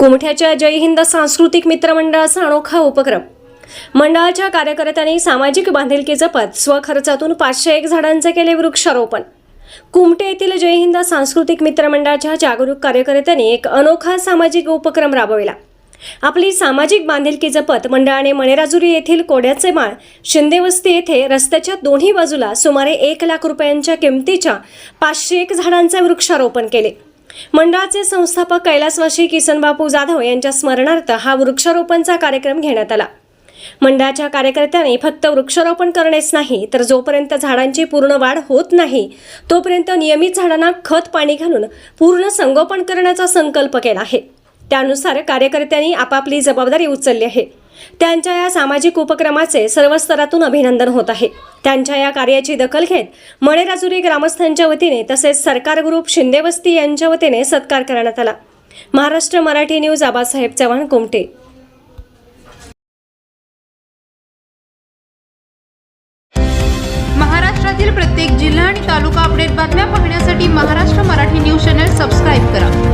कुमठ्याच्या जय हिंद सांस्कृतिक मित्रमंडळाचा अनोखा उपक्रम. मंडळाच्या कार्यकर्त्यांनी सामाजिक बांधिलकी जपत स्वखर्चातून पाचशे एक झाडांचे केले वृक्षारोपण. कुमटे येथील जय हिंद सांस्कृतिक मित्रमंडळाच्या जागरूक कार्यकर्त्यांनी एक अनोखा सामाजिक उपक्रम राबविला. आपली सामाजिक बांधिलकी जपत मंडळाने मणेराजुरी येथील कोड्याचे माळ शिंदेवस्ती येथे रस्त्याच्या दोन्ही बाजूला सुमारे एक लाख रुपयांच्या किमतीच्या पाचशे एक झाडांचे वृक्षारोपण केले. मंडळाचे संस्थापक कैलासवासी किसनबापू जाधव यांच्या स्मरणार्थ हा वृक्षारोपणचा कार्यक्रम घेण्यात आला. मंडळाच्या कार्यकर्त्यांनी फक्त वृक्षारोपण करणेच नाही तर जोपर्यंत झाडांची पूर्ण वाढ होत नाही तोपर्यंत नियमित झाडांना खत पाणी घालून पूर्ण संगोपन करण्याचा संकल्प केला आहे. त्यानुसार कार्यकर्त्यांनी आपापली जबाबदारी उचलली आहे. त्यांच्या या सामाजिक उपक्रमाचे सर्व स्तरातून अभिनंदन होत आहे. त्यांच्या या कार्याची दखल घेत मणेराजुरी ग्रामस्थांच्या वतीने तसेच सरकार ग्रुप शिंदेवस्ती यांच्या वतीने सत्कार करण्यात आला. महाराष्ट्र मराठी न्यूज आबासाहेब चव्हाण कुमटे. महाराष्ट्रातील प्रत्येक जिल्हा आणि तालुका अपडेट बातम्या पाहण्यासाठी Maharashtra Marathi news channel subscribe करा.